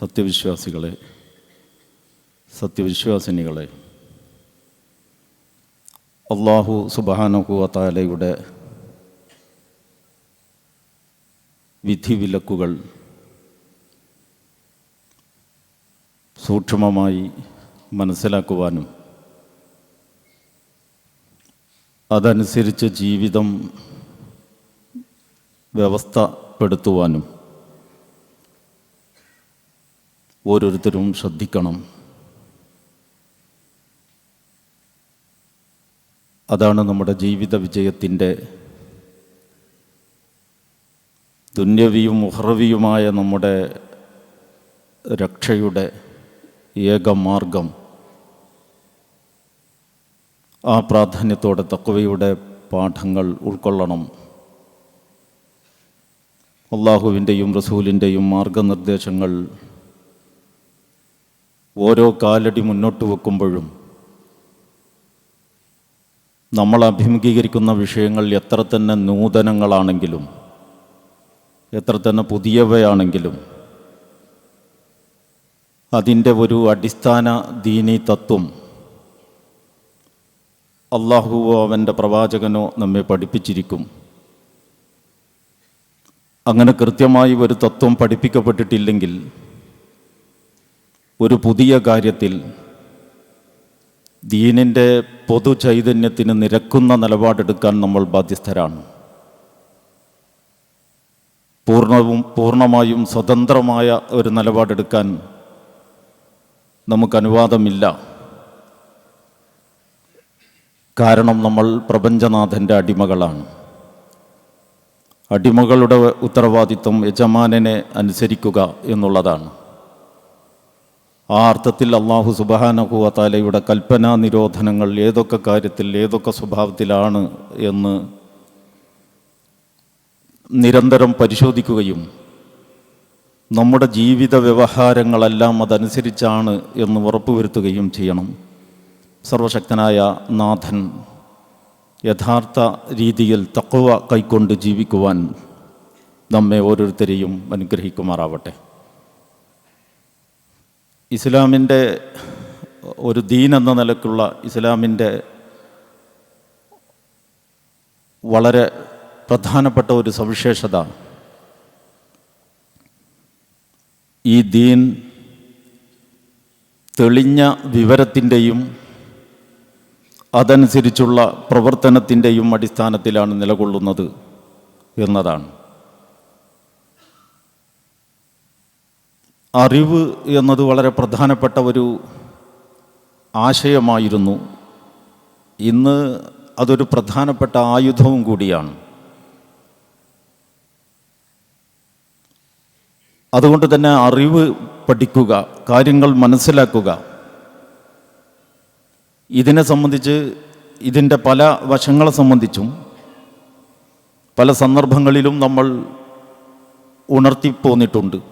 സത്യവിശ്വാസികളെ സത്യവിശ്വാസിനികളെ അള്ളാഹു സുബാനുഹുവത്താലയുടെ വിധിവിലക്കുകൾ സൂക്ഷ്മമായി മനസ്സിലാക്കുവാനും അതനുസരിച്ച് ജീവിതം വ്യവസ്ഥപ്പെടുത്തുവാനും ഓരോരുത്തരും ശ്രദ്ധിക്കണം. അതാണ് നമ്മുടെ ജീവിത വിജയത്തിന്റെ ദുന്യവിയും മുഹറവിയുമായ നമ്മുടെ രക്ഷയുടെ ഏക മാർഗം. ആ പ്രാധാന്യത്തോടെ തക്കവയുടെ പാഠങ്ങൾ ഉൾക്കൊള്ളണം. അള്ളാഹുവിന്റെയും റസൂലിന്റെയും മാർഗനിർദ്ദേശങ്ങൾ ഓരോ കാലടി മുന്നോട്ട് വെക്കുമ്പോഴും നമ്മൾ അഭിമുഖീകരിക്കുന്ന വിഷയങ്ങൾ എത്ര തന്നെ നൂതനങ്ങളാണെങ്കിലും എത്ര തന്നെ പുതിയവയാണെങ്കിലും അതിന്റെ ഒരു അടിസ്ഥാന ദീനി തത്വം അള്ളാഹുവോ അവന്റെ പ്രവാചകനോ നമ്മെ പഠിപ്പിച്ചിരിക്കും. അങ്ങനെ കൃത്യമായി ഒരു തത്വം പഠിപ്പിക്കപ്പെട്ടിട്ടില്ലെങ്കിൽ ഒരു പുതിയ കാര്യത്തിൽ ദീനിന്റെ പൊതു ചൈതന്യത്തിന് നിരക്കുന്ന നിലപാടെടുക്കാൻ നമ്മൾ ബാധ്യസ്ഥരാണ്. പൂർണവും പൂർണമായും സ്വതന്ത്രമായ ഒരു നിലപാടെടുക്കാൻ നമുക്ക് അനുവാദമില്ല. കാരണം നമ്മൾ പ്രപഞ്ചനാഥന്റെ അടിമകളാണ്. അടിമകളുടെ ഉത്തരവാദിത്വം യജമാനനെ അനുസരിക്കുക എന്നുള്ളതാണ്. ആ അർത്ഥത്തിൽ അള്ളാഹു സുബാനഹുവത്താലയുടെ കൽപ്പനാ നിരോധനങ്ങൾ ഏതൊക്കെ കാര്യത്തിൽ ഏതൊക്കെ സ്വഭാവത്തിലാണ് എന്ന് നിരന്തരം പരിശോധിക്കുകയും നമ്മുടെ ജീവിത വ്യവഹാരങ്ങളെല്ലാം അതനുസരിച്ചാണ് എന്ന് ഉറപ്പുവരുത്തുകയും ചെയ്യണം. സർവശക്തനായ നാഥൻ യഥാർത്ഥ രീതിയിൽ തക്കവ കൈക്കൊണ്ട് ജീവിക്കുവാൻ നമ്മെ ഓരോരുത്തരെയും അനുഗ്രഹിക്കുമാറാവട്ടെ. ഇസ്ലാമിന്റെ ഒരു ദീൻ എന്ന നിലക്കുള്ള ഇസ്ലാമിന്റെ വളരെ പ്രധാനപ്പെട്ട ഒരു സവിശേഷത. ഈ ദീൻ തെളിഞ്ഞ വിവരത്തിന്റെയും അതനുസരിച്ചുള്ള പ്രവർത്തനത്തിന്റെയും അടിസ്ഥാനത്തിലാണ് നിലകൊള്ളുന്നത് എന്നതാണ്. അറിവ് എന്നത് വളരെ പ്രധാനപ്പെട്ട ഒരു ആശയമായിരുന്നു. ഇന്ന് അതൊരു പ്രധാനപ്പെട്ട ആയുധവും കൂടിയാണ്. അതുകൊണ്ട് തന്നെ അറിവ് പഠിക്കുക കാര്യങ്ങൾ മനസ്സിലാക്കുക. ഇതിനെ സംബന്ധിച്ച് ഇതിന്റെ പല വശങ്ങളെ സംബന്ധിച്ചും പല സന്ദർഭങ്ങളിലും നമ്മൾ ഉണർത്തിപ്പോന്നിട്ടുണ്ട്.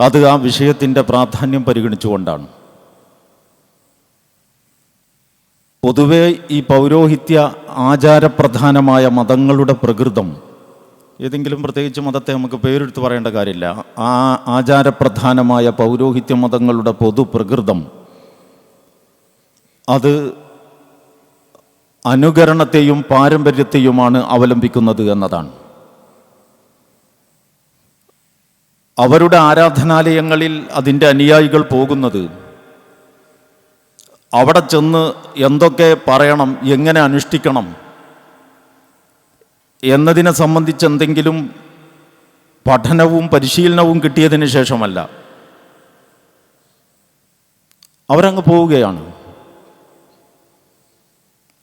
അത് ആ വിഷയത്തിന്റെ പ്രാധാന്യം പരിഗണിച്ചുകൊണ്ടാണ്. പൊതുവെ ഈ പൗരോഹിത്യ ആചാരപ്രധാനമായ മതങ്ങളുടെ പ്രകൃതം ഏതെങ്കിലും പ്രത്യേകിച്ച് മതത്തെ നമുക്ക് പേരെടുത്ത് പറയേണ്ട കാര്യമില്ല. ആ ആചാരപ്രധാനമായ പൗരോഹിത്യ മതങ്ങളുടെ പൊതു പ്രകൃതം അത് അനുകരണത്തെയും പാരമ്പര്യത്തെയുമാണ് അവലംബിക്കുന്നത് എന്നതാണ്. അവരുടെ ആരാധനാലയങ്ങളിൽ അതിന്റെ അനുയായികൾ പോകുന്നത്. അവിടെ ചെന്ന് എന്തൊക്കെ പറയണം എങ്ങനെ അനുഷ്ഠിക്കണം എന്നതിനെ സംബന്ധിച്ച് എന്തെങ്കിലും പഠനവും പരിശീലനവും കിട്ടിയതിന് ശേഷമല്ല. അവരങ്ങ് പോവുകയാണ്.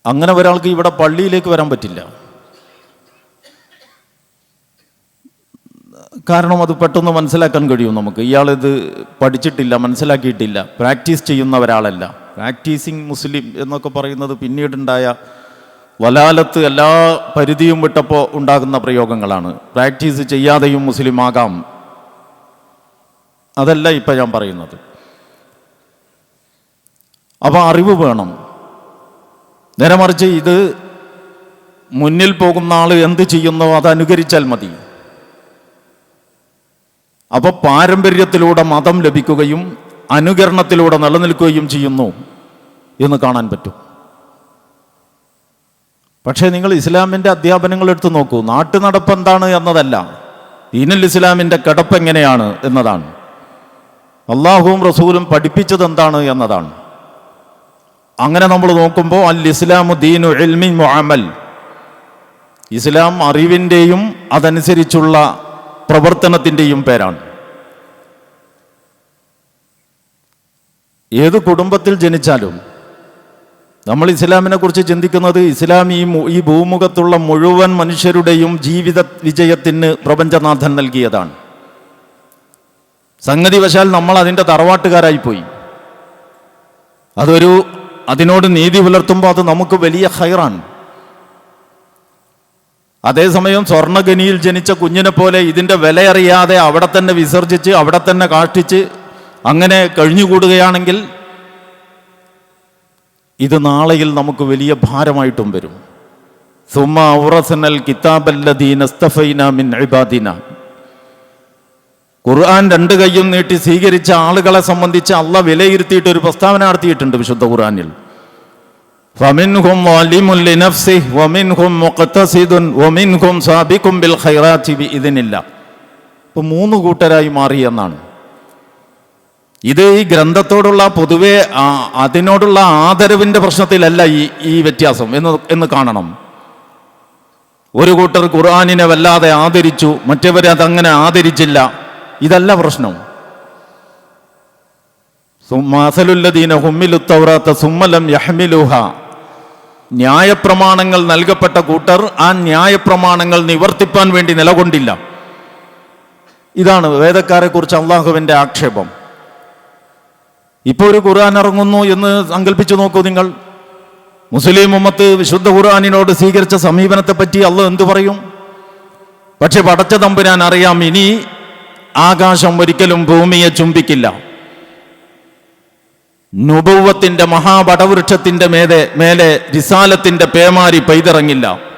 അങ്ങനെ ഒരാൾക്ക് ഇവിടെ പള്ളിയിലേക്ക് വരാൻ പറ്റില്ല. കാരണം അത് പെട്ടെന്ന് മനസ്സിലാക്കാൻ കഴിയും നമുക്ക്. ഇയാളിത് പഠിച്ചിട്ടില്ല മനസ്സിലാക്കിയിട്ടില്ല. പ്രാക്ടീസ് ചെയ്യുന്ന ഒരാളല്ല. പ്രാക്ടീസിങ് മുസ്ലിം എന്നൊക്കെ പറയുന്നത് പിന്നീടുണ്ടായ വലാലത്ത് എല്ലാ പരിധിയും വിട്ടപ്പോൾ ഉണ്ടാകുന്ന പ്രയോഗങ്ങളാണ്. പ്രാക്ടീസ് ചെയ്യാതെയും മുസ്ലിം ആകാം. അതല്ല ഇപ്പം ഞാൻ പറയുന്നത്. അപ്പോൾ അറിവ് വേണം. നേരെ മറിച്ച് ഇത് മുന്നിൽ പോകുന്ന ആൾ എന്ത് ചെയ്യുന്നോ അത് അനുകരിച്ചാൽ മതി. അപ്പൊ പാരമ്പര്യത്തിലൂടെ മതം ലഭിക്കുകയും അനുകരണത്തിലൂടെ നിലനിൽക്കുകയും ചെയ്യുന്നു എന്ന് കാണാൻ പറ്റും. പക്ഷേ നിങ്ങൾ ഇസ്ലാമിന്റെ അധ്യാപനങ്ങൾ എടുത്തു നോക്കൂ. നാട്ടു നടപ്പ് എന്താണ് എന്നതല്ല. ഇനിൽ ഇസ്ലാമിന്റെ കിടപ്പ് എങ്ങനെയാണ് എന്നതാണ്. അള്ളാഹുവും റസൂലും പഠിപ്പിച്ചത് എന്താണ് എന്നതാണ്. അങ്ങനെ നമ്മൾ നോക്കുമ്പോൾ അൽ ഇസ്ലാമു ദീനു എൽമിൻ മുഅമൽ. ഇസ്ലാം അറിവിന്റെയും അതനുസരിച്ചുള്ള പ്രവർത്തനത്തിന്റെയും പേരാണ്. ഏത് കുടുംബത്തിൽ ജനിച്ചാലും നമ്മൾ ഇസ്ലാമിനെ കുറിച്ച് ചിന്തിക്കുന്നത് ഇസ്ലാം ഈ ഈ ഭൂമുഖത്തുള്ള മുഴുവൻ മനുഷ്യരുടെയും ജീവിത വിജയത്തിന് പ്രപഞ്ചനാഥൻ നൽകിയതാണ്. സംഗതി വശാൽ നമ്മൾ അതിന്റെ തറവാട്ടുകാരായിപ്പോയി അതൊരു അതിനോട് നീതി പുലർത്തുമ്പോൾ അത് നമുക്ക് വലിയ ഹൈറാണ് അതേസമയം സ്വർണഗനിയിൽ ജനിച്ച കുഞ്ഞിനെ പോലെ ഇതിന്റെ വിലയറിയാതെ അവിടെ തന്നെ വിസർജിച്ച് അവിടെ തന്നെ കാഷ്ടിച്ച് അങ്ങനെ കഴിഞ്ഞുകൂടുകയാണെങ്കിൽ ഇത് നാളെയിൽ നമുക്ക് വലിയ ഭാരമായിട്ടും വരും. സുമ ഔറസനൽ കിതാബല്ലദീന മിൻ ഖുർആൻ രണ്ട് കൈയും നീട്ടി സ്വീകരിച്ച ആളുകളെ സംബന്ധിച്ച് അള്ള വിലയിരുത്തിയിട്ട് ഒരു പ്രസ്താവന നടത്തിയിട്ടുണ്ട് വിശുദ്ധ ഖുർആനിൽ. فمنهم ظالم لنفسه ومنهم مقتصد ومنهم سابق بالخيرات بإذن الله ഇപ്പൊ മൂന്ന് കൂട്ടരായി മാറി എന്നാണ് ഇത് ഈ ഗ്രന്ഥത്തോടുള്ള പൊതുവെ ആ, അതിനോടുള്ള ആദരവിന്റെ പ്രശ്നത്തിലല്ല ഈ ഈ വ്യത്യാസം എന്ന് എന്ന് കാണണം ഒരു കൂട്ടർ ഖുർആാനിനെ വല്ലാതെ ആദരിച്ചു മറ്റവരെ അതങ്ങനെ ആദരിച്ചില്ല ഇതല്ല പ്രശ്നം മാസലുല്ലദീന ഹുമ്മിലുത്തൗറാത്ത സുമ്മലം യഹ്മിലുഹ ന്യായപ്രമാണങ്ങൾ നൽകപ്പെട്ട കൂട്ടർ ആ ന്യായപ്രമാണങ്ങൾ നിവർത്തിപ്പാൻ വേണ്ടി നിലകൊണ്ടില്ല. ഇതാണ് വേദക്കാരെ കുറിച്ച് അള്ളാഹുവിന്റെ ആക്ഷേപം. ഇപ്പോൾ ഒരു ഖുർആൻ ഇറങ്ങുന്നു എന്ന് സങ്കല്പിച്ചു നോക്കൂ നിങ്ങൾ. മുസ്ലിം ഉമ്മത്ത് വിശുദ്ധ ഖുർആാനിനോട് സ്വീകരിച്ച സമീപനത്തെ പറ്റി അള്ളാഹ് എന്തു പറയും? പക്ഷെ പടച്ച തമ്പുരാൻ അറിയാം ഇനി ആകാശം ഒരിക്കലും ഭൂമിയെ ചുംബിക്കില്ല. നുപൂവത്തിന്റെ മഹാപടവൃക്ഷത്തിന്റെ മേലെ മേലെ റിസാലത്തിന്റെ പേമാരി പെയ്തിറങ്ങില്ല.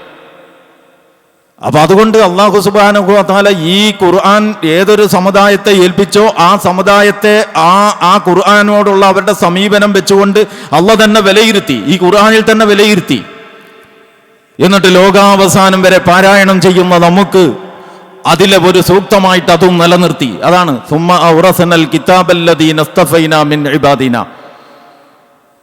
അപ്പൊ അതുകൊണ്ട് അള്ളാഹു സുബാനുഭവത്താല ഈ ഖുർആൻ ഏതൊരു സമുദായത്തെ ഏൽപ്പിച്ചോ ആ സമുദായത്തെ ആ ആ ഖുർആാനോടുള്ള അവരുടെ സമീപനം വെച്ചുകൊണ്ട് അള്ള തന്നെ വിലയിരുത്തി ഈ ഖുർആാനിൽ തന്നെ വിലയിരുത്തി. എന്നിട്ട് ലോകാവസാനം വരെ പാരായണം ചെയ്യുന്ന നമുക്ക് അതിലെ ഒരു സൂക്തമായിട്ട് അതും നിലനിർത്തി. അതാണ് സുമ്മ മിൻ ഇബാദിന.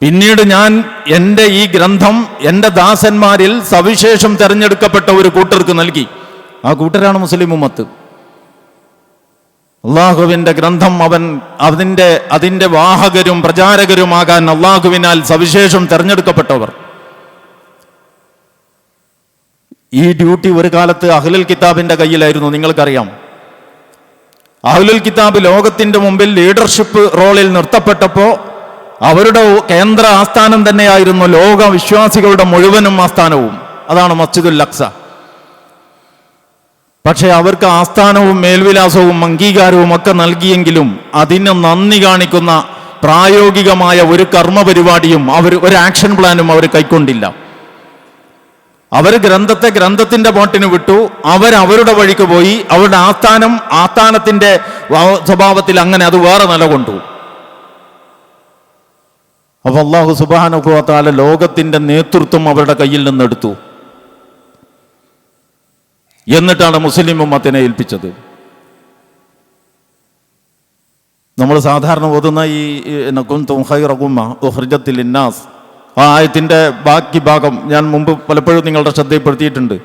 പിന്നീട് ഞാൻ എന്റെ ഈ ഗ്രന്ഥം എന്റെ ദാസന്മാരിൽ സവിശേഷം തിരഞ്ഞെടുക്കപ്പെട്ട ഒരു കൂട്ടർക്ക് നൽകി. ആ കൂട്ടരാണ് മുസ്ലിം ഉമ്മത്ത്. അള്ളാഹുവിന്റെ ഗ്രന്ഥം അവൻ അതിന്റെ അതിന്റെ വാഹകരും പ്രചാരകരുമാകാൻ അള്ളാഹുവിനാൽ സവിശേഷം തിരഞ്ഞെടുക്കപ്പെട്ടവർ. ഈ ഡ്യൂട്ടി ഒരു കാലത്ത് അഹ്ലുൽ കിതാബിന്റെ കയ്യിലായിരുന്നു നിങ്ങൾക്കറിയാം. അഹ്ലുൽ കിതാബ് ലോകത്തിന്റെ മുമ്പിൽ ലീഡർഷിപ്പ് റോളിൽ നിർത്തപ്പെട്ടപ്പോൾ അവരുടെ കേന്ദ്ര ആസ്ഥാനം തന്നെയായിരുന്നു ലോക വിശ്വാസികളുടെ മുഴുവനും ആസ്ഥാനവും. അതാണ് മസ്ജിദുൽ അക്സ. പക്ഷെ അവർക്ക് ആസ്ഥാനവും മേൽവിലാസവും അംഗീകാരവും ഒക്കെ നൽകിയെങ്കിലും അതിന് നന്ദി കാണിക്കുന്ന പ്രായോഗികമായ ഒരു കർമ്മ പരിപാടിയും അവർ ഒരു ആക്ഷൻ പ്ലാനും അവർ കൈക്കൊണ്ടില്ല. അവർ ഗ്രന്ഥത്തെ ഗ്രന്ഥത്തിന്റെ പാട്ടിന് വിട്ടു. അവർ അവരുടെ വഴിക്ക് പോയി. അവരുടെ ആസ്ഥാനം ആസ്ഥാനത്തിന്റെ സ്വഭാവത്തിൽ അങ്ങനെ അത് വേറെ നിലകൊണ്ടു. അപ്പൊ അള്ളാഹു സുബാനുഭവത്താല ലോകത്തിന്റെ നേതൃത്വം അവരുടെ കയ്യിൽ നിന്നെടുത്തു. എന്നിട്ടാണ് മുസ്ലിം ഉമ്മത്തിനെ ഏൽപ്പിച്ചത്. നമ്മൾ സാധാരണ ഓതുന്ന ഈ ഹൈറകുമ്മത്തിൽ ഇന്നാസ്. ആ ആയത്തിന്റെ ബാക്കി ഭാഗം ഞാൻ മുമ്പ് പലപ്പോഴും നിങ്ങളുടെ ശ്രദ്ധയിൽപ്പെടുത്തിയിട്ടുണ്ട്.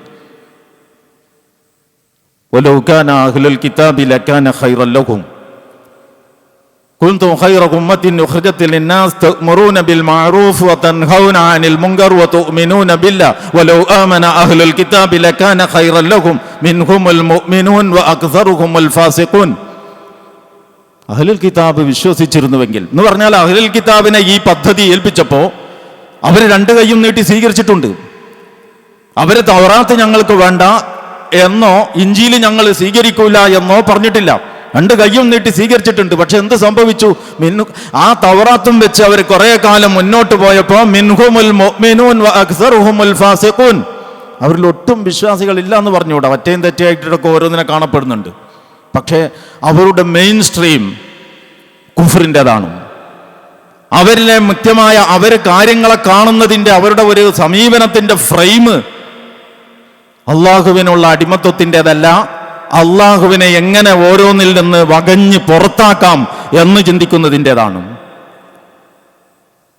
ഒലൗഖാൻ അഹ്ലുൽ കിതാബി അക്കാൻ ഹൈറല്ലഹും كنتم خير أمة أخرجت للناس تأمرون بالمعروف وتنهون عن المنكر وتؤمنون بالله ولو آمن أهل الكتاب لكان خيرا لهم منهم المؤمنون وأكثرهم الفاسقون അഹ്ലുൽ കിതാബ് വിശ്വസിച്ചിരുന്നുവെങ്കിൽ എന്ന് പറഞ്ഞാൽ അഹ്ലുൽ കിതാബിനെ ഈ പദ്ധതി ഏൽപ്പിച്ചപ്പോൾ അവർ രണ്ട് കൈയും നീട്ടി സ്വീകരിച്ചിട്ടുണ്ട് അവര് തവറാത്ത് ഞങ്ങൾക്ക് വേണ്ട എന്നോ ഇഞ്ചിയിൽ ഞങ്ങൾ സ്വീകരിക്കൂല എന്നോ പറഞ്ഞിട്ടില്ല രണ്ട് കയ്യും നീട്ടി സ്വീകരിച്ചിട്ടുണ്ട്. പക്ഷെ എന്ത് സംഭവിച്ചു? മിന്നു ആ തവറാത്തും വെച്ച് അവർ കുറേ കാലം മുന്നോട്ട് പോയപ്പോൾ മിൻഹുമുൽ അവരിൽ ഒട്ടും വിശ്വാസികൾ ഇല്ല എന്ന് പറഞ്ഞുകൂടാ. ഒറ്റയും തെറ്റായിട്ടൊക്കെ ഓരോന്നിനെ കാണപ്പെടുന്നുണ്ട്. പക്ഷേ അവരുടെ മെയിൻ സ്ട്രീം കുഫറിന്റെതാണ്. അവരിലെ മുഖ്യമായ അവർ കാര്യങ്ങളെ കാണുന്നതിന്റെ അവരുടെ ഒരു സമീപനത്തിന്റെ ഫ്രെയിം അള്ളാഹുവിനുള്ള അടിമത്വത്തിന്റെതല്ല അള്ളാഹുവിനെ എങ്ങനെ ഓരോന്നിൽ നിന്ന് വകഞ്ഞ് പുറത്താക്കാം എന്ന് ചിന്തിക്കുന്നതിന്റെതാണ്.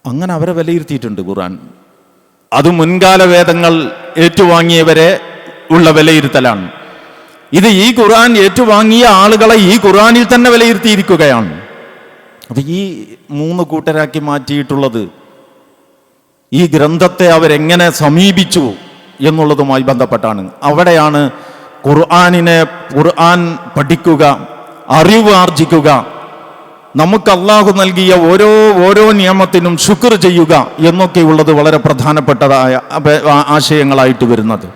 അങ്ങനെ അവരെ വിലയിരുത്തിയിട്ടുണ്ട് ഖുർആൻ. അത് മുൻകാല വേദങ്ങൾ ഏറ്റുവാങ്ങിയവരെ ഉള്ള വിലയിരുത്തലാണ്. ഇത് ഈ ഖുർആൻ ഏറ്റുവാങ്ങിയ ആളുകളെ ഈ ഖുർആനിൽ തന്നെ വിലയിരുത്തിയിരിക്കുകയാണ്. അപ്പൊ ഈ മൂന്ന് കൂട്ടരാക്കി മാറ്റിയിട്ടുള്ളത് ഈ ഗ്രന്ഥത്തെ അവരെങ്ങനെ സമീപിച്ചു എന്നുള്ളതുമായി ബന്ധപ്പെട്ടാണ്. അവിടെയാണ് ഖുർആാനിനെ ഖുർആൻ പഠിക്കുക അറിവ് ആർജിക്കുക. നമുക്ക് അള്ളാഹു നൽകിയ ഓരോ ഓരോ നിയമത്തിനും ശുക്ർ ചെയ്യുക എന്നൊക്കെയുള്ളത് വളരെ പ്രധാനപ്പെട്ടതായ ആശയങ്ങളായിട്ട് വരുന്നത്.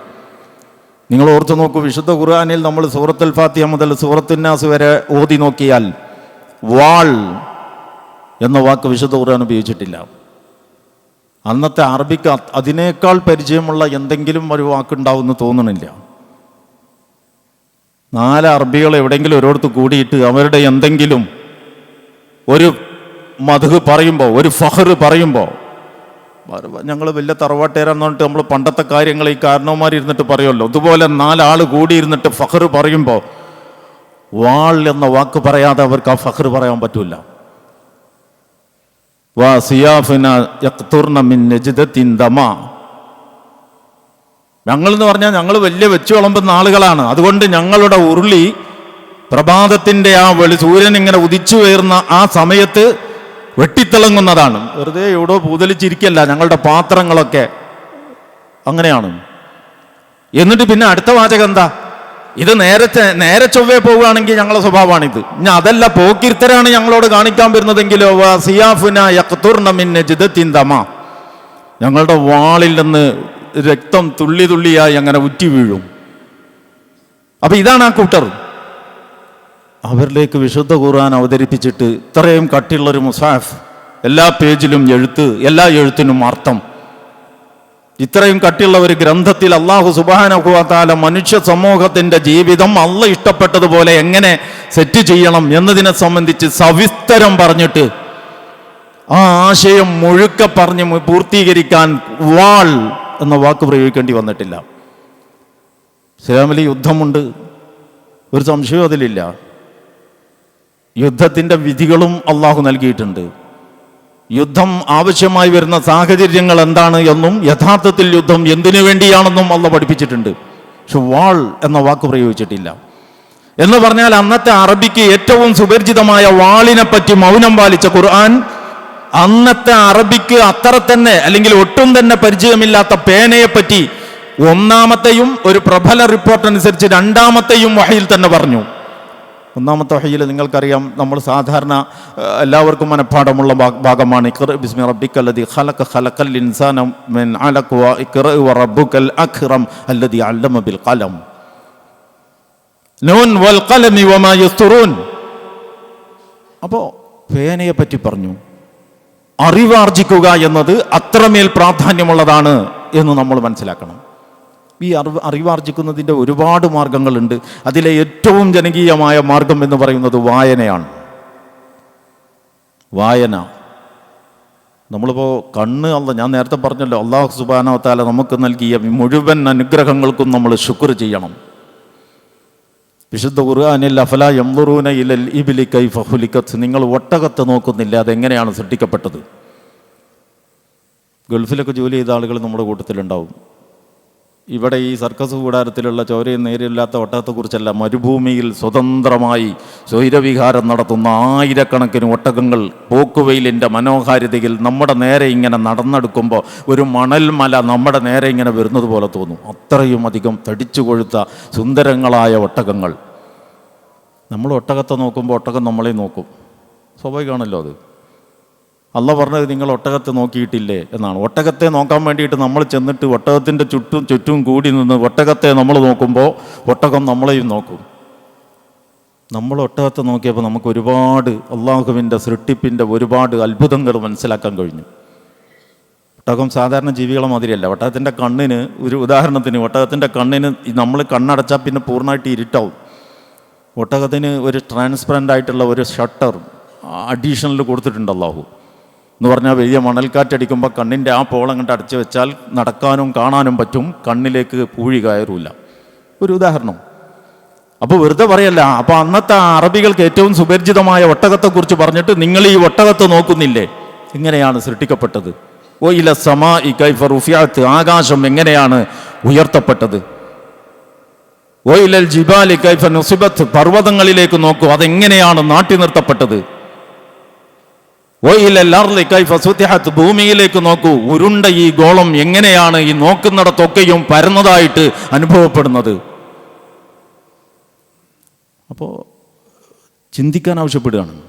നിങ്ങൾ ഓർത്തു നോക്കൂ വിശുദ്ധ ഖുർആാനിൽ നമ്മൾ സൂറത്തുൽ ഫാത്തിയ മുതൽ സൂറത്തുന്നാസ് വരെ ഓതി നോക്കിയാൽ വാൾ എന്ന വാക്ക് വിശുദ്ധ ഖുർആൻ ഉപയോഗിച്ചിട്ടില്ല. അന്നത്തെ അറബിക്ക് അതിനേക്കാൾ പരിചയമുള്ള എന്തെങ്കിലും ഒരു വാക്കുണ്ടാവുമെന്ന് തോന്നണില്ല. നാല് അറബികൾ എവിടെയെങ്കിലും ഒരിടത്ത് കൂടിയിട്ട് അവരുടെ എന്തെങ്കിലും ഒരു മധു പറയുമ്പോൾ ഒരു ഫഹർ പറയുമ്പോൾ ഞങ്ങൾ വലിയ തറവാട്ടേരാന്ന് പറഞ്ഞിട്ട് നമ്മൾ പണ്ടത്തെ കാര്യങ്ങൾ ഈ കാരണവന്മാരിരുന്നിട്ട് പറയുമല്ലോ. അതുപോലെ നാലാൾ കൂടിയിരുന്നിട്ട് ഫഹർ പറയുമ്പോൾ വാൾ എന്ന വാക്ക് പറയാതെ അവർക്ക് ആ ഫഹർ പറയാൻ പറ്റൂല. വാ സിയാഫിന യഖ്തുർന മിൻ നജ്ദത്തിൻ ദമാ. ഞങ്ങൾ എന്ന് പറഞ്ഞാൽ ഞങ്ങൾ വലിയ വെച്ച് വിളമ്പുന്ന ആളുകളാണ്. അതുകൊണ്ട് ഞങ്ങളുടെ ഉരുളി പ്രഭാതത്തിന്റെ ആ വെളി സൂര്യൻ ഇങ്ങനെ ഉദിച്ചു കയറുന്ന ആ സമയത്ത് വെട്ടിത്തിളങ്ങുന്നതാണ്. വെറുതെ എവിടോ പൂതലിച്ചിരിക്കല്ല ഞങ്ങളുടെ പാത്രങ്ങളൊക്കെ അങ്ങനെയാണ്. എന്നിട്ട് പിന്നെ അടുത്ത വാചകം എന്താ? ഇത് നേരെ നേരെ ചൊവ്വേ പോവുകയാണെങ്കിൽ ഞങ്ങളുടെ സ്വഭാവമാണിത്. ഇനി അതല്ല പോക്കിരുത്തരാണ് ഞങ്ങളോട് കാണിക്കാൻ വരുന്നതെങ്കിലോ സിയാഫുന യഖ്തുർന മിൻ നജ്ദത്തിൻ ഞങ്ങളുടെ വാളിൽ നിന്ന് രക്തം തുള്ളി തുള്ളിയായി അങ്ങനെ ഉറ്റി വീഴും. അപ്പൊ ഇതാണ് ആ കൂട്ടർ. അവരിലേക്ക് വിശുദ്ധ ഖുർആൻ അവതരിപ്പിച്ചിട്ട് ഇത്രയും കട്ടിയുള്ളൊരു മുസാഫ് എല്ലാ പേജിലും എഴുത്ത് എല്ലാ എഴുത്തിനും അർത്ഥം. ഇത്രയും കട്ടിയുള്ള ഒരു ഗ്രന്ഥത്തിൽ അള്ളാഹു സുബാനുഭവത്താല മനുഷ്യ സമൂഹത്തിന്റെ ജീവിതം അള്ള ഇഷ്ടപ്പെട്ടതുപോലെ എങ്ങനെ സെറ്റ് ചെയ്യണം എന്നതിനെ സംബന്ധിച്ച് സവിസ്തരം പറഞ്ഞിട്ട് ആ ആശയം മുഴുക്ക പറഞ്ഞ് പൂർത്തീകരിക്കാൻ വാൾ എന്ന വാക്ക് പ്രയോഗിക്കേണ്ടി വന്നിട്ടില്ല. ഇസ്ലാമിൽ യുദ്ധമുണ്ട്. ഒരു സംശയവും അതിലില്ല. യുദ്ധത്തിന്റെ വിധികളും അള്ളാഹു നൽകിയിട്ടുണ്ട്. യുദ്ധം ആവശ്യമായി വരുന്ന സാഹചര്യങ്ങൾ എന്താണ് എന്നും യഥാർത്ഥത്തിൽ യുദ്ധം എന്തിനു വേണ്ടിയാണെന്നും അള്ള പഠിപ്പിച്ചിട്ടുണ്ട്. പക്ഷെ വാൾ എന്ന വാക്ക് പ്രയോഗിച്ചിട്ടില്ല. എന്ന് പറഞ്ഞാൽ അന്നത്തെ അറബിക്ക് ഏറ്റവും സുപരിചിതമായ വാളിനെ പറ്റി മൗനം പാലിച്ച ഖുർആൻ അന്നത്തെ അറബിക്ക് അത്ര തന്നെ അല്ലെങ്കിൽ ഒട്ടും തന്നെ പരിചയമില്ലാത്ത പേനയെ പറ്റി ഒന്നാമത്തെയും ഒരു പ്രബല റിപ്പോർട്ട് അനുസരിച്ച് രണ്ടാമത്തെയും വഹയിൽ തന്നെ പറഞ്ഞു. ഒന്നാമത്തെ വഹയിൽ നിങ്ങൾക്കറിയാം നമ്മൾ സാധാരണ എല്ലാവർക്കും മനഃപ്പാടമുള്ള ഭാഗമാണ്. അപ്പോ ഖലഖ ഇൻസാന മിൻ അലഖ് വ അല്ലമ ബിൽ ഖലം. വൽ അപ്പോൾ പേനയെ പറ്റി പറഞ്ഞു. അറിവാർജിക്കുക എന്നത് അത്രമേൽ പ്രാധാന്യമുള്ളതാണ് എന്ന് നമ്മൾ മനസ്സിലാക്കണം. ഈ അറിവ് അറിവാർജിക്കുന്നതിന്റെ ഒരുപാട് മാർഗങ്ങളുണ്ട്. അതിലെ ഏറ്റവും ജനകീയമായ മാർഗം എന്ന് പറയുന്നത് വായനയാണ്. വായന. നമ്മളിപ്പോൾ കണ്ണ് അല്ല ഞാൻ നേരത്തെ പറഞ്ഞല്ലോ അള്ളാഹു സുബാനോ താല നമുക്ക് നൽകിയ മുഴുവൻ അനുഗ്രഹങ്ങൾക്കും നമ്മൾ ശുക്ർ ചെയ്യണം. വിശുദ്ധ ഖുർആാനിൽ അഫല യംലുറൂന ഇലൽ ഇബിലി കൈ ഫഹുലിക്കത്ത് നിങ്ങൾ ഒട്ടകത്ത് നോക്കുന്നില്ല അതെങ്ങനെയാണ് സൃഷ്ടിക്കപ്പെട്ടത്? ഗൾഫിലൊക്കെ ജോലി ചെയ്ത ആളുകൾ നമ്മുടെ കൂട്ടത്തിലുണ്ടാവും. ഇവിടെ ഈ സർക്കസ് കൂടാരത്തിലുള്ള ചോരയും നേരില്ലാത്ത ഒട്ടകത്തെക്കുറിച്ചല്ല മരുഭൂമിയിൽ സ്വതന്ത്രമായി സ്വൈരവിഹാരം നടത്തുന്ന ആയിരക്കണക്കിന് ഒട്ടകങ്ങൾ പോക്കുവെയിലിന്റെ മനോഹാരിതയിൽ നമ്മുടെ നേരെ ഇങ്ങനെ നടന്നെടുക്കുമ്പോൾ ഒരു മണൽമല നമ്മുടെ നേരെ ഇങ്ങനെ വരുന്നത് പോലെ തോന്നും. അത്രയും അധികം തടിച്ചു കൊഴുത്ത സുന്ദരങ്ങളായ ഒട്ടകങ്ങൾ. നമ്മൾ ഒട്ടകത്തെ നോക്കുമ്പോൾ ഒട്ടകം നമ്മളെ നോക്കും. സ്വാഭാവികമാണല്ലോ അത്. അല്ല പറഞ്ഞത് നിങ്ങൾ ഒട്ടകത്തെ നോക്കിയിട്ടില്ലേ എന്നാണ്. ഒട്ടകത്തെ നോക്കാൻ വേണ്ടിയിട്ട് നമ്മൾ ചെന്നിട്ട് ഒട്ടകത്തിന്റെ ചുറ്റും ചുറ്റും കൂടി നിന്ന് ഒട്ടകത്തെ നമ്മൾ നോക്കുമ്പോൾ ഒട്ടകം നമ്മളെയും നോക്കും. നമ്മൾ ഒട്ടകത്തെ നോക്കിയപ്പോൾ നമുക്ക് ഒരുപാട് അള്ളാഹുവിന്റെ സൃഷ്ടിപ്പിന്റെ ഒരുപാട് അത്ഭുതങ്ങൾ മനസ്സിലാക്കാൻ കഴിഞ്ഞു. ഒട്ടകം സാധാരണ ജീവികളെ മാതിരിയല്ല. ഒട്ടകത്തിന്റെ കണ്ണിന് ഒരു ഉദാഹരണത്തിന് ഒട്ടകത്തിന്റെ കണ്ണിന് നമ്മൾ കണ്ണടച്ചാൽ പിന്നെ പൂർണമായിട്ട് ഇരുട്ടാവും. ഒട്ടകത്തിന് ഒരു ട്രാൻസ്പെറന്റ് ആയിട്ടുള്ള ഒരു ഷട്ടർ അഡീഷണൽ കൊടുത്തിട്ടുണ്ട് അല്ലാഹു എന്ന് പറഞ്ഞാൽ വലിയ മണൽക്കാറ്റടിക്കുമ്പോൾ കണ്ണിന്റെ ആ പോളം കണ്ട് അടച്ചു വെച്ചാൽ നടക്കാനും കാണാനും പറ്റും കണ്ണിലേക്ക് പൂഴി കയറൂല. ഒരു ഉദാഹരണം. അപ്പോൾ വെറുതെ പറയല്ല അപ്പോൾ അന്നത്തെ അറബികൾക്ക് ഏറ്റവും സുപരിചിതമായ ഒട്ടകത്തെക്കുറിച്ച് പറഞ്ഞിട്ട് നിങ്ങൾ ഈ ഒട്ടകത്തെ നോക്കുന്നില്ലേ? ഇങ്ങനെയാണ് സൃഷ്ടിക്കപ്പെട്ടത്. ഓ ഇല സമാ ഇ കൈഫ റുഫിയാത്ത് ആകാശം എങ്ങനെയാണ് ഉയർത്തപ്പെട്ടത്? ഓ ഇലൽ ജിബാലി കൈഫ നുസിബത്ത് പർവതങ്ങളിലേക്ക് നോക്കൂ അതെങ്ങനെയാണ് നാട്ടി നിർത്തപ്പെട്ടത് ഓ ഇലൽ അർളി കൈഫ സുത്തിഹത്ത് ഭൂമിയിലേക്ക് നോക്കൂ. ഉരുണ്ട ഈ ഗോളം എങ്ങനെയാണ് ഈ നോക്കുന്നിടത്തൊക്കെയും പരന്നതായിട്ട് അനുഭവപ്പെടുന്നത്? അപ്പോൾ ചിന്തിക്കാൻ ആവശ്യപ്പെടുകയാണ്.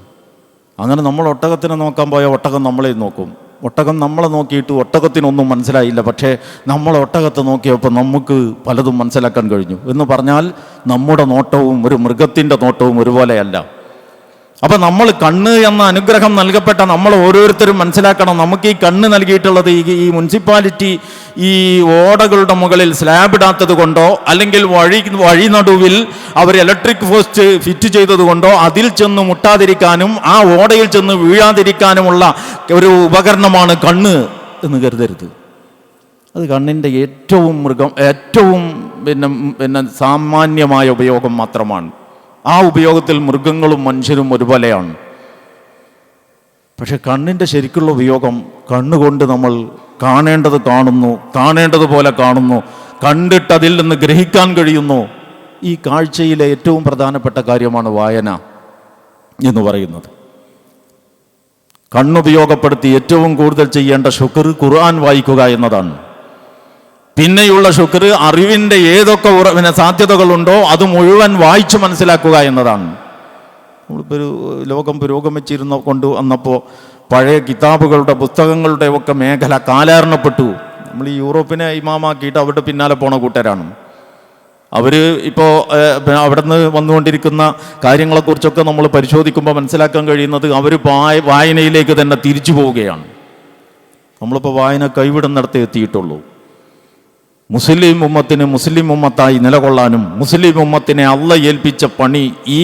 അങ്ങനെ നമ്മൾ ഒട്ടകത്തിനെ നോക്കാൻ പോയ ഒട്ടകം നമ്മളെ നോക്കും. ഒട്ടകം നമ്മളെ നോക്കിയിട്ട് ഒട്ടകത്തിനൊന്നും മനസ്സിലായില്ല. പക്ഷേ നമ്മൾ ഒട്ടകത്തെ നോക്കിയപ്പോൾ നമുക്ക് പലതും മനസ്സിലാക്കാൻ കഴിഞ്ഞു. എന്ന് പറഞ്ഞാൽ നമ്മുടെ നോട്ടവും ഒരു മൃഗത്തിന്റെ നോട്ടവും ഒരുപോലെയല്ല. അപ്പം നമ്മൾ കണ്ണ് എന്ന അനുഗ്രഹം നൽകപ്പെട്ട നമ്മൾ ഓരോരുത്തരും മനസ്സിലാക്കണം. നമുക്ക് ഈ കണ്ണ് നൽകിയിട്ടുള്ളത് ഈ ഈ മുനിസിപ്പാലിറ്റി ഈ ഓടകളുടെ മുകളിൽ സ്ലാബ് ഇടാത്തത് കൊണ്ടോ അല്ലെങ്കിൽ വഴി വഴി നടുവിൽ അവർ ഇലക്ട്രിക് പോസ്റ്റ് ഫിറ്റ് ചെയ്തത് കൊണ്ടോ അതിൽ ചെന്ന് മുട്ടാതിരിക്കാനും ആ ഓടയിൽ ചെന്ന് വീഴാതിരിക്കാനുമുള്ള ഒരു ഉപകരണമാണ് കണ്ണ് എന്ന് കരുതരുത്. അത് കണ്ണിന്റെ ഏറ്റവും മൃഗം ഏറ്റവും പിന്നെ പിന്നെ സാമാന്യമായ ഉപയോഗം മാത്രമാണ്. ആ ഉപയോഗത്തിൽ മൃഗങ്ങളും മനുഷ്യരും ഒരുപോലെയാണ്. പക്ഷെ കണ്ണിന്റെ ശരിക്കുള്ള ഉപയോഗം കണ്ണുകൊണ്ട് നമ്മൾ കാണേണ്ടത് കാണുന്നു കാണേണ്ടതുപോലെ കാണുന്നു കണ്ടിട്ട് അതിൽ നിന്ന് ഗ്രഹിക്കാൻ കഴിയുന്നു. ഈ കാഴ്ചയിലെ ഏറ്റവും പ്രധാനപ്പെട്ട കാര്യമാണ് വായന എന്ന് പറയുന്നത്. കണ്ണുപയോഗപ്പെടുത്തി ഏറ്റവും കൂടുതൽ ചെയ്യേണ്ട ഷുക്കർ ഖുർആൻ വായിക്കുക എന്നതാണ്. പിന്നെയുള്ള ശുക്ർ അറിവിന്റെ ഏതൊക്കെ പിന്നെ സാധ്യതകളുണ്ടോ അത് മുഴുവൻ വായിച്ചു മനസ്സിലാക്കുക എന്നതാണ്. നമ്മളിപ്പോൾ ഒരു ലോകം പുരോഗമിച്ചിരുന്ന കൊണ്ട് വന്നപ്പോൾ പഴയ കിതാബുകളുടെ പുസ്തകങ്ങളുടെ ഒക്കെ മേഖല കാലാരണപ്പെട്ടു നമ്മൾ ഈ യൂറോപ്പിനെ ഇമാമാക്കിയിട്ട് അവരുടെ പിന്നാലെ പോണ കൂട്ടരാണ്. അവർ ഇപ്പോൾ അവിടെ നിന്ന് വന്നുകൊണ്ടിരിക്കുന്ന കാര്യങ്ങളെക്കുറിച്ചൊക്കെ നമ്മൾ പരിശോധിക്കുമ്പോൾ മനസ്സിലാക്കാൻ കഴിയുന്നത് അവർ വായ വായനയിലേക്ക് തന്നെ തിരിച്ചു പോവുകയാണ്. നമ്മളിപ്പോൾ വായന കൈവിടുന്നിടത്ത് എത്തിയിട്ടുള്ളൂ. മുസ്ലിം ഉമ്മത്തിന് മുസ്ലിം ഉമ്മത്തായി നിലകൊള്ളാനും മുസ്ലിം ഉമ്മത്തിനെ അല്ല ഏൽപ്പിച്ച പണി ഈ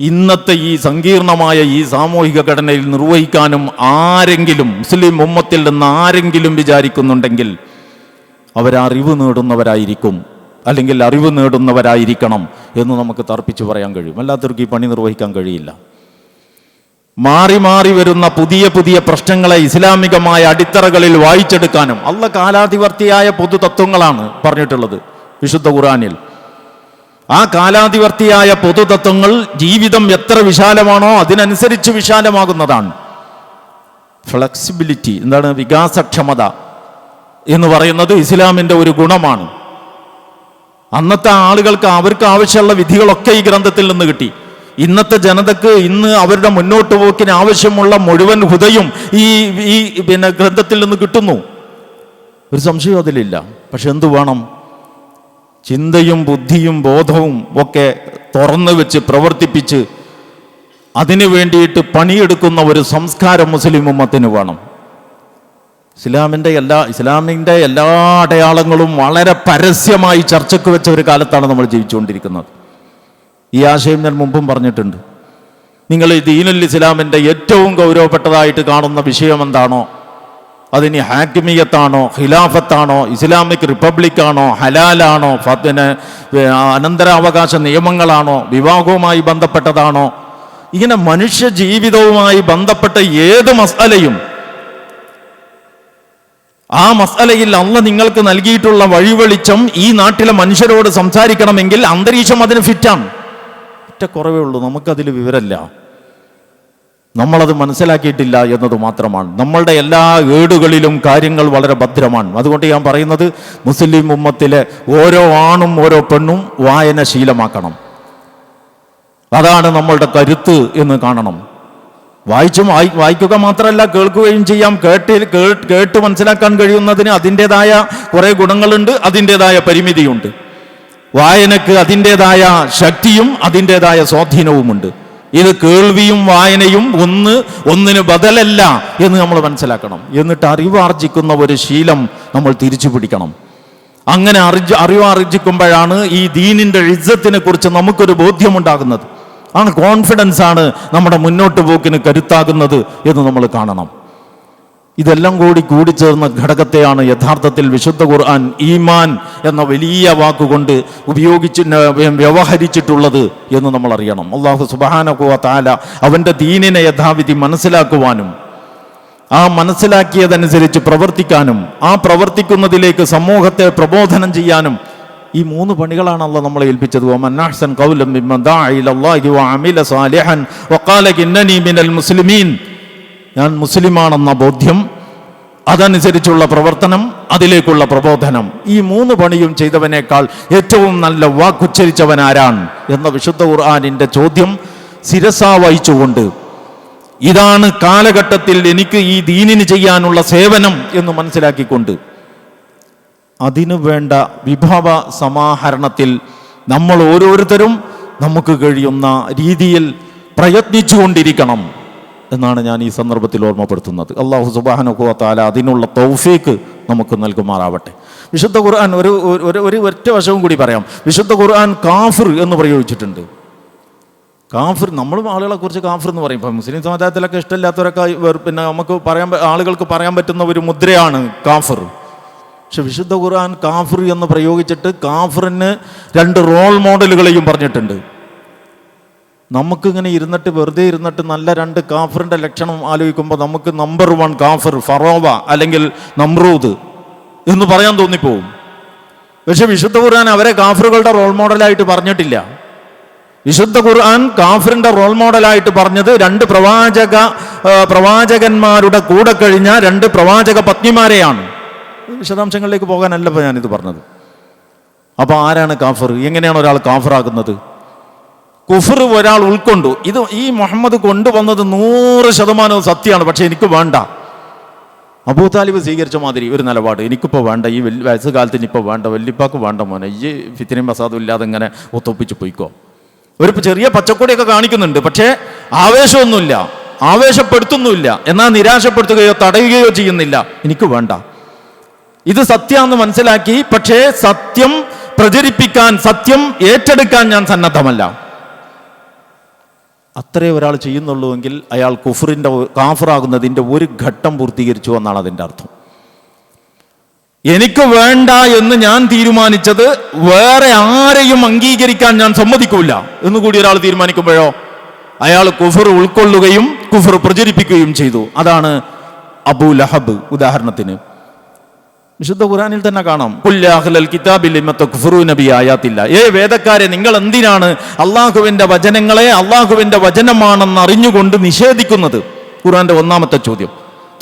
ഇന്നത്തെ ഈ സങ്കീർണമായ ഈ സാമൂഹിക ഘടനയിൽ നിർവഹിക്കാനും ആരെങ്കിലും മുസ്ലിം ഉമ്മത്തിൽ നിന്ന് ആരെങ്കിലും വിചാരിക്കുന്നുണ്ടെങ്കിൽ അവരറിവ് നേടുന്നവരായിരിക്കും അല്ലെങ്കിൽ അറിവ് നേടുന്നവരായിരിക്കണം എന്ന് നമുക്ക് തർപ്പിച്ച് പറയാൻ കഴിയും. അല്ലാത്തവർക്ക് ഈ പണി നിർവഹിക്കാൻ കഴിയില്ല. മാറി മാറി വരുന്ന പുതിയ പുതിയ പ്രശ്നങ്ങളെ ഇസ്ലാമികമായ അടിത്തറകളിൽ വായിച്ചെടുക്കാനും അല്ല കാലാധിവർത്തിയായ പൊതു തത്വങ്ങളാണ് പറഞ്ഞിട്ടുള്ളത് വിശുദ്ധ ഖുറാനിൽ ആ കാലാധിവർത്തിയായ പൊതുതത്വങ്ങൾ ജീവിതം എത്ര വിശാലമാണോ അതിനനുസരിച്ച് വിശാലമാകുന്നതാണ്. ഫ്ലെക്സിബിലിറ്റി എന്താണ് വികാസക്ഷമത എന്ന് പറയുന്നത് ഇസ്ലാമിന്റെ ഒരു ഗുണമാണ്. അന്നത്തെ ആളുകൾക്ക് അവർക്ക് ആവശ്യമുള്ള വിധികളൊക്കെ ഈ ഗ്രന്ഥത്തിൽ നിന്ന് കിട്ടി. ഇന്നത്തെ ജനതക്ക് ഇന്ന് അവരുടെ മുന്നോട്ട് പോക്കിന് ആവശ്യമുള്ള മുഴുവൻ ഹൃദയും ഈ ഈ പിന്നെ ഗ്രന്ഥത്തിൽ നിന്ന് കിട്ടുന്നു. ഒരു സംശയം അതിലില്ല. പക്ഷെ എന്തു വേണം? ചിന്തയും ബുദ്ധിയും ബോധവും ഒക്കെ തുറന്നു വെച്ച് പ്രവർത്തിപ്പിച്ച് അതിനു വേണ്ടിയിട്ട് പണിയെടുക്കുന്ന ഒരു സംസ്കാരം മുസ്ലിം ഉമ്മത്തിന് വേണം. ഇസ്ലാമിന്റെ എല്ലാ ഇസ്ലാമിന്റെ എല്ലാ അടയാളങ്ങളും വളരെ പരസ്യമായി ചർച്ചയ്ക്ക് വെച്ച ഒരു കാലത്താണ് നമ്മൾ ജീവിച്ചുകൊണ്ടിരിക്കുന്നത്. ഈ ആശയം ഞാൻ മുമ്പും പറഞ്ഞിട്ടുണ്ട്. നിങ്ങൾ ഈ ദീനുൽ ഇസ്ലാമിന്റെ ഏറ്റവും ഗൗരവപ്പെട്ടതായിട്ട് കാണുന്ന വിഷയം എന്താണോ അതിനി ഹാക്കിമിയത്താണോ ഖിലാഫത്താണോ ഇസ്ലാമിക് റിപ്പബ്ലിക്കാണോ ഹലാലാണോ പിന്നെ അനന്തരാവകാശ നിയമങ്ങളാണോ വിവാഹവുമായി ബന്ധപ്പെട്ടതാണോ? ഇങ്ങനെ മനുഷ്യ ജീവിതവുമായി ബന്ധപ്പെട്ട ഏത് മസാലയും ആ മസാലയിൽ അന്ന് നിങ്ങൾക്ക് നൽകിയിട്ടുള്ള വഴിവെളിച്ചം ഈ നാട്ടിലെ മനുഷ്യരോട് സംസാരിക്കണമെങ്കിൽ അന്തരീക്ഷം അതിന് ഫിറ്റാണ് ഒറ്റ കുറവേ ഉള്ളൂ. നമുക്കതിൽ വിവരമില്ല. നമ്മളത് മനസ്സിലാക്കിയിട്ടില്ല എന്നത് മാത്രമാണ്. നമ്മളുടെ എല്ലാ ഏടുകളിലും കാര്യങ്ങൾ വളരെ ഭദ്രമാണ്. അതുകൊണ്ട് ഞാൻ പറയുന്നത് മുസ്ലിം ഉമ്മത്തിലെ ഓരോ ആണും ഓരോ പെണ്ണും വായന ശീലമാക്കണം. അതാണ് നമ്മളുടെ കരുത്ത് എന്ന് കാണണം. വായിച്ചു വായി വായിക്കുക മാത്രമല്ല കേൾക്കുകയും ചെയ്യാം. കേട്ട് കേട്ട് മനസ്സിലാക്കാൻ കഴിയുന്നതിന് അതിന്റെതായ കുറേ ഗുണങ്ങളുണ്ട് അതിന്റെതായ പരിമിതിയുണ്ട്. വായനക്ക് അതിന്റെതായ ശക്തിയും അതിന്റെതായ സ്വാധീനവുമുണ്ട്. ഇത് കേൾവിയും വായനയും ഒന്ന് ഒന്നിന് ബദലല്ല എന്ന് നമ്മൾ മനസ്സിലാക്കണം. എന്നിട്ട് അറിവാർജിക്കുന്ന ഒരു ശീലം നമ്മൾ തിരിച്ചു പിടിക്കണം. അങ്ങനെ അറിജ് അറിവാർജിക്കുമ്പോഴാണ് ഈ ദീനിന്റെ ഇജ്ജത്തിനെ കുറിച്ച് നമുക്കൊരു ബോധ്യമുണ്ടാകുന്നത്. ആണ് കോൺഫിഡൻസ് ആണ് നമ്മുടെ മുന്നോട്ട് പോക്കിന് കരുത്താകുന്നത് എന്ന് നമ്മൾ കാണണം. ഇതെല്ലാം കൂടി കൂടിച്ചേർന്ന ഘടകത്തെയാണ് യഥാർത്ഥത്തിൽ വിശുദ്ധ ഖുർആൻ ഈമാൻ എന്ന വലിയ വാക്കുകൊണ്ട് ഉപയോഗിച്ച് വ്യവഹരിച്ചിട്ടുള്ളത് എന്ന് നമ്മൾ അറിയണം. അള്ളാഹു സുബാനക്കുവ താല അവന്റെ ദീനിനെ യഥാവിധി മനസ്സിലാക്കുവാനും ആ മനസ്സിലാക്കിയതനുസരിച്ച് പ്രവർത്തിക്കാനും ആ പ്രവർത്തിക്കുന്നതിലേക്ക് സമൂഹത്തെ പ്രബോധനം ചെയ്യാനും ഈ മൂന്ന് പണികളാണ് അല്ല നമ്മളെ ഏൽപ്പിച്ചത്. മുസ്ലിമീൻ. ഞാൻ മുസ്ലിമാണെന്ന ബോധ്യം അതനുസരിച്ചുള്ള പ്രവർത്തനം അതിലേക്കുള്ള പ്രബോധനം. ഈ മൂന്ന് പണിയും ചെയ്തവനേക്കാൾ ഏറ്റവും നല്ല വാക്കുച്ചരിച്ചവൻ ആരാണ് എന്ന വിശുദ്ധ ഖുർആാനിന്റെ ചോദ്യം ശിരസാ വഹിച്ചുകൊണ്ട് ഇതാണ് കാലഘട്ടത്തിൽ എനിക്ക് ഈ ദീനിന് ചെയ്യാനുള്ള സേവനം എന്ന് മനസ്സിലാക്കിക്കൊണ്ട് അതിനു വേണ്ട വിഭവ സമാഹരണത്തിൽ നമ്മൾ ഓരോരുത്തരും നമുക്ക് കഴിയുന്ന രീതിയിൽ പ്രയത്നിച്ചുകൊണ്ടിരിക്കണം. എന്നാണ് ഞാൻ ഈ സന്ദർഭത്തിൽ ഓർമ്മപ്പെടുത്തുന്നത്. അള്ളാഹു സുബാഹന താല അതിനുള്ള തൗഫീക്ക് നമുക്ക് നൽകുമാറാവട്ടെ. വിശുദ്ധ ഖുർആൻ ഒരു ഒരു ഒരു ഒറ്റ വശവും കൂടി പറയാം. വിശുദ്ധ ഖുർആൻ കാഫിർ എന്ന് പ്രയോഗിച്ചിട്ടുണ്ട്. കാഫിർ നമ്മളും ആളുകളെ കുറിച്ച് കാഫിർ എന്ന് പറയും. ഇപ്പം മുസ്ലിം സമുദായത്തിലൊക്കെ ഇഷ്ടമില്ലാത്തവരൊക്കെ പിന്നെ നമുക്ക് പറയാൻ ആളുകൾക്ക് പറയാൻ പറ്റുന്ന ഒരു മുദ്രയാണ് കാഫിർ. പക്ഷെ വിശുദ്ധ ഖുർആൻ കാഫിർ എന്ന് പ്രയോഗിച്ചിട്ട് കാഫിറിന് രണ്ട് റോൾ മോഡലുകളെയും പറഞ്ഞിട്ടുണ്ട്. നമുക്കിങ്ങനെ ഇരുന്നിട്ട് വെറുതെ ഇരുന്നിട്ട് നല്ല രണ്ട് കാഫറിന്റെ ലക്ഷണം ആലോചിക്കുമ്പോൾ നമുക്ക് നമ്പർ വൺ കാഫർ ഫറോവ അല്ലെങ്കിൽ നമ്രൂദ് എന്ന് പറയാൻ തോന്നിപ്പോവും. പക്ഷെ വിശുദ്ധ ഖുർആൻ അവരെ കാഫറുകളുടെ റോൾ മോഡലായിട്ട് പറഞ്ഞിട്ടില്ല. വിശുദ്ധ ഖുർആൻ കാഫിറിന്റെ റോൾ മോഡലായിട്ട് പറഞ്ഞത് രണ്ട് പ്രവാചക പ്രവാചകന്മാരുടെ കൂടെ കഴിഞ്ഞ രണ്ട് പ്രവാചക പത്നിമാരെയാണ്. വിശദാംശങ്ങളിലേക്ക് പോകാനല്ല ഇപ്പോൾ ഞാനിത് പറഞ്ഞത്. അപ്പോൾ ആരാണ് കാഫർ? എങ്ങനെയാണ് ഒരാൾ കാഫറാകുന്നത്? കുഫർ ഒരാൾ ഉൾക്കൊണ്ടു. ഇത് ഈ മുഹമ്മദ് കൊണ്ടുവന്നത് നൂറ് ശതമാനവും സത്യമാണ്. പക്ഷെ എനിക്ക് വേണ്ട. അബൂ താലിബ് സ്വീകരിച്ച മാതിരി ഒരു നിലപാട്. എനിക്കിപ്പോൾ വേണ്ട. ഈ വലിയ വയസ്സുകാലത്ത് ഇനിയിപ്പോൾ വേണ്ട. വല്യപ്പാക്ക് വേണ്ട മോനെ. ഈ ഫിത്തിനും പ്രസാദും ഇല്ലാതെ ഇങ്ങനെ ഒത്തൊപ്പിച്ച് പോയിക്കോ. ഒരു ചെറിയ പച്ചക്കൊടിയൊക്കെ കാണിക്കുന്നുണ്ട്. പക്ഷേ ആവേശമൊന്നുമില്ല. ആവേശപ്പെടുത്തുന്നുമില്ല. എന്നാൽ നിരാശപ്പെടുത്തുകയോ തടയുകയോ ചെയ്യുന്നില്ല. എനിക്ക് വേണ്ട. ഇത് സത്യമെന്ന് മനസ്സിലാക്കി. പക്ഷേ സത്യം പ്രചരിപ്പിക്കാൻ സത്യം ഏറ്റെടുക്കാൻ ഞാൻ സന്നദ്ധമല്ല. അത്രേ ഒരാൾ ചെയ്യുന്നുള്ളൂവെങ്കിൽ അയാൾ കുഫറിന്റെ കാഫറാകുന്നതിന്റെ ഒരു ഘട്ടം പൂർത്തീകരിച്ചു എന്നാണ് അതിന്റെ അർത്ഥം. എനിക്ക് വേണ്ട എന്ന് ഞാൻ തീരുമാനിച്ചത് വേറെ ആരെയും അംഗീകരിക്കാൻ ഞാൻ സമ്മതിക്കൂല എന്ന് കൂടി ഒരാൾ തീരുമാനിക്കുമ്പോഴോ അയാൾ കുഫർ ഉൾക്കൊള്ളുകയും കുഫർ പ്രചരിപ്പിക്കുകയും ചെയ്തു. അതാണ് അബു ലഹബ് ഉദാഹരണത്തിന്. വിശുദ്ധ ഖുറാനിൽ തന്നെ കാണാം. ആയാത്തില്ല. ഏ വേദക്കാരെ നിങ്ങൾ എന്തിനാണ് അള്ളാഹുവിന്റെ വചനങ്ങളെ അള്ളാഹുവിന്റെ വചനമാണെന്ന് അറിഞ്ഞുകൊണ്ട് നിഷേധിക്കുന്നത്? ഖുറാന്റെ ഒന്നാമത്തെ ചോദ്യം.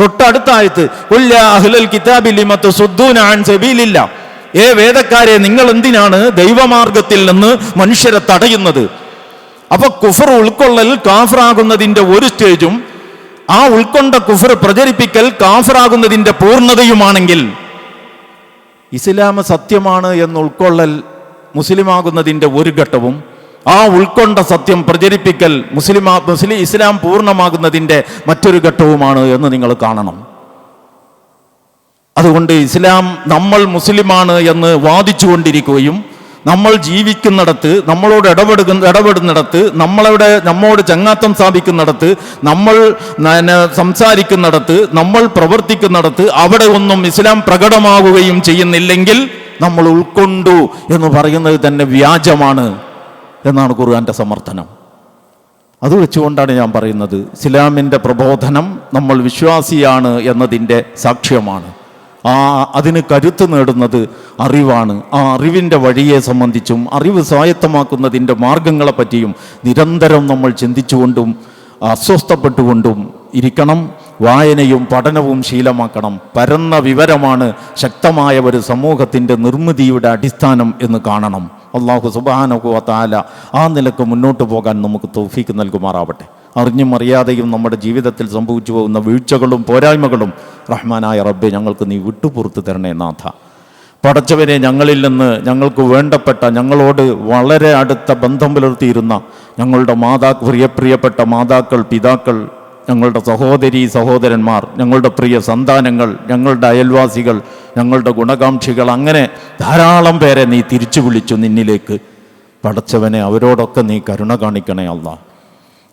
തൊട്ടടുത്ത ആയത്ത് "ഖുൽ യാ അഹ്ലൽ കിതാബി ലിമ തസുദ്ദൂന അൻ സബീലില്ല. ഏ വേദക്കാരെ നിങ്ങൾ എന്തിനാണ് ദൈവമാർഗത്തിൽ നിന്ന് മനുഷ്യരെ തടയുന്നത്? അപ്പൊ കുഫർ ഉൾക്കൊള്ളൽ കാഫറാകുന്നതിന്റെ ഒരു സ്റ്റേജും ആ ഉൾക്കൊണ്ട കുഫർ പ്രചരിപ്പിക്കൽ കാഫറാകുന്നതിന്റെ പൂർണതയുമാണെങ്കിൽ ഇസ്ലാം സത്യമാണ് എന്ന് ഉൾക്കൊള്ളൽ മുസ്ലിമാകുന്നതിന്റെ ഒരു ഘട്ടവും ആ ഉൾക്കൊണ്ട സത്യം പ്രചരിപ്പിക്കൽ മുസ്ലിം മുസ്ലിം ഇസ്ലാം പൂർണമാകുന്നതിന്റെ മറ്റൊരു ഘട്ടവുമാണ് എന്ന് നിങ്ങൾ കാണണം. അതുകൊണ്ട് ഇസ്ലാം നമ്മൾ മുസ്ലിമാണ് എന്ന് വാദിച്ചുകൊണ്ടിരിക്കുകയും നമ്മൾ ജീവിക്കുന്നിടത്ത് നമ്മളോട് ഇടപെടുന്ന ഇടപെടുന്നിടത്ത് നമ്മളവിടെ നമ്മോട് ചങ്ങാത്തം സ്ഥാപിക്കുന്നിടത്ത് നമ്മൾ നന- സംസാരിക്കുന്നിടത്ത് നമ്മൾ പ്രവർത്തിക്കുന്നിടത്ത് അവിടെ ഒന്നും ഇസ്ലാം പ്രകടമാവുകയും ചെയ്യുന്നില്ലെങ്കിൽ നമ്മൾ ഉൾക്കൊണ്ടു എന്ന് പറയുന്നത് തന്നെ വ്യാജമാണ് എന്നാണ് ഖുർആാന്റെ സമർത്ഥനം. അത് വെച്ചുകൊണ്ടാണ് ഞാൻ പറയുന്നത് ഇസ്ലാമിന്റെ പ്രബോധനം നമ്മൾ വിശ്വാസിയാണ് എന്നതിന്റെ സാക്ഷ്യമാണ്. ആ അതിന് കരുത്ത് നേടുന്നത് അറിവാണ്. ആ അറിവിന്റെ വഴിയെ സംബന്ധിച്ചും അറിവ് സ്വായത്തമാക്കുന്നതിന്റെ മാർഗങ്ങളെ പറ്റിയും നിരന്തരം നമ്മൾ ചിന്തിച്ചുകൊണ്ടും അസ്വസ്ഥപ്പെട്ടുകൊണ്ടും ഇരിക്കണം. വായനയും പഠനവും ശീലമാക്കണം. പരന്ന വിവരമാണ് ശക്തമായ ഒരു സമൂഹത്തിന്റെ നിർമ്മിതിയുടെ അടിസ്ഥാനം എന്ന് കാണണം. അള്ളാഹു സുബാനഹു താല ആ നിലയ്ക്ക് മുന്നോട്ട് പോകാൻ നമുക്ക് തൗഫീക്ക് നൽകുമാറാവട്ടെ. അറിഞ്ഞും അറിയാതെയും നമ്മുടെ ജീവിതത്തിൽ സംഭവിച്ചു പോകുന്ന വീഴ്ചകളും പോരായ്മകളും റഹ്മാനായ റബ്ബെ ഞങ്ങൾക്ക് നീ വിട്ടുപുറത്ത് തരണേ നാഥ. പടച്ചവനെ ഞങ്ങളിൽ നിന്ന് ഞങ്ങൾക്ക് വേണ്ടപ്പെട്ട ഞങ്ങളോട് വളരെ അടുത്ത ബന്ധം പുലർത്തിയിരുന്ന ഞങ്ങളുടെ മാതാ പ്രിയപ്രിയപ്പെട്ട മാതാക്കൾ പിതാക്കൾ ഞങ്ങളുടെ സഹോദരി സഹോദരന്മാർ ഞങ്ങളുടെ പ്രിയ സന്താനങ്ങൾ ഞങ്ങളുടെ അയൽവാസികൾ ഞങ്ങളുടെ ഗുണകാംക്ഷികൾ അങ്ങനെ ധാരാളം പേരെ നീ തിരിച്ചു വിളിച്ചു നിന്നിലേക്ക്. പടച്ചവനെ അവരോടൊക്കെ നീ കരുണ കാണിക്കണേ അല്ല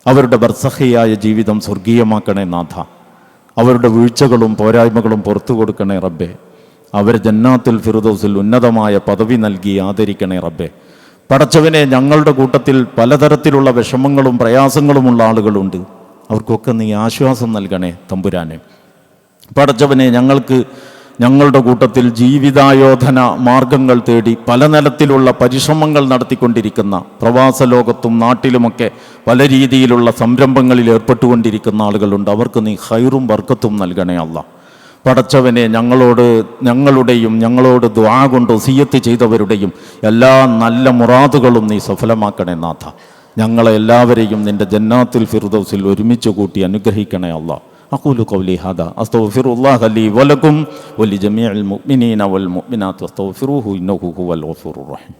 അവരുടെ ബർസഹയായ ജീവിതം സ്വർഗീയമാക്കണേ നാഥ. അവരുടെ വീഴ്ചകളും പോരായ്മകളും പുറത്തു കൊടുക്കണേ റബ്ബേ. അവർ ജന്നാത്തുൽ ഫിറുദോസിൽ ഉന്നതമായ പദവി നൽകി ആദരിക്കണേ റബ്ബേ. പടച്ചവനെ ഞങ്ങളുടെ കൂട്ടത്തിൽ പലതരത്തിലുള്ള വിഷമങ്ങളും പ്രയാസങ്ങളുമുള്ള ആളുകളുണ്ട്. അവർക്കൊക്കെ നീ ആശ്വാസം നൽകണേ തമ്പുരാനെ. പടച്ചവനെ ഞങ്ങൾക്ക് ഞങ്ങളുടെ കൂട്ടത്തിൽ ജീവിതായോധന മാർഗങ്ങൾ തേടി പല നിലത്തിലുള്ള പരിശ്രമങ്ങൾ നടത്തിക്കൊണ്ടിരിക്കുന്ന പ്രവാസ ലോകത്തും നാട്ടിലുമൊക്കെ പല രീതിയിലുള്ള സംരംഭങ്ങളിൽ ഏർപ്പെട്ടുകൊണ്ടിരിക്കുന്ന ആളുകളുണ്ട്. അവർക്ക് നീ ഹൈറും വർക്കത്തും നൽകണേ അല്ല പടച്ചവനെ ഞങ്ങളോട് ഞങ്ങളുടെയും ഞങ്ങളോട് ദ്വാ കൊണ്ട് സീയത്ത് ചെയ്തവരുടെയും എല്ലാ നല്ല മുറാദുകളും നീ സഫലമാക്കണേ നാഥ. ഞങ്ങളെ എല്ലാവരെയും നിന്റെ ജന്നാത്തിൽ ഫിർദൗസിൽ ഒരുമിച്ച് കൂട്ടി അനുഗ്രഹിക്കണേ അല്ലാ أقول قولي هذا. أستغفر الله لي ولكم ولجميع المؤمنين والمؤمنات واستغفروه إنه هو الغفور الرحيم.